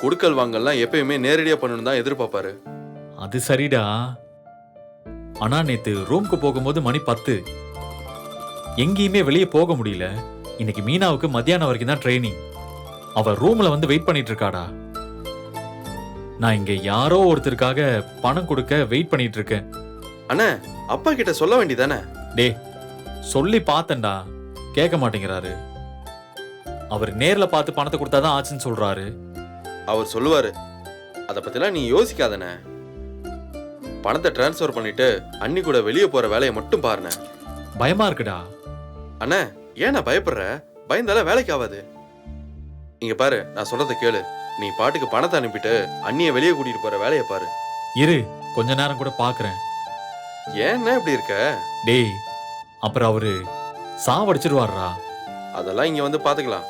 கொடுக்கல் வாங்கல்லாம் எப்பயுமே நேரடியா பண்ணணும் தான் எதிர்பார்ப்பாரு. அது சரிடா. ஆனா நேத்து ரூம்க்கு போகும்போது மணி பத்து. எங்கேயுமே வெளியே போக முடியல. இன்னைக்கு மீனாவுக்கு மத்தியானம் வரைக்கும் தான் ட்ரைனிங். அவ ரூம்ல வந்து வெயிட் பண்ணிட்டு இருக்காடா. நான் இங்க யாரோ ஒருத்தருக்காக பணம் கொடுக்க வெயிட் பண்ணிட்டு இருக்கேன். அண்ணே அப்பா கிட்ட சொல்ல வேண்டியதானே? டே சொல்லி பார்த்தேன்டா. கேட்க மாட்டேங்கிறாரு. அவர் நேர்ல பார்த்து பணத்தை கொடுத்தாதான் ஆச்சுன்னு சொல்றாரு. அவர் சொல்லுவாரு அதை பத்திலாம் நீ யோசிக்காதண்ணே பணத்தை டிரான்ஸ்ஃபர் பண்ணிட்டு அண்ணி கூட வெளியே போற வேலையை மட்டும் பாருண்ணே பயமா இருக்குடா. அண்ணே ஏன் நான் பயப்படுற? பயந்தால வேலைக்கு ஆகாது. இங்க பாரு நான் சொல்றத கேளு. நீ பாட்டுக்கு பணத்தை அனுப்பிட்டு அண்ணிய வெளியே கூட்டிட்டு போற வேலையை பாரு. இரு கொஞ்ச நேரம் கூட பாக்குறேன். ஏன்னா இப்படி இருக்க? டேய் அப்புறம் அவரு சாவடிச்சிருவாருடா. அதெல்லாம் இங்க வந்து பாத்துக்கலாம்.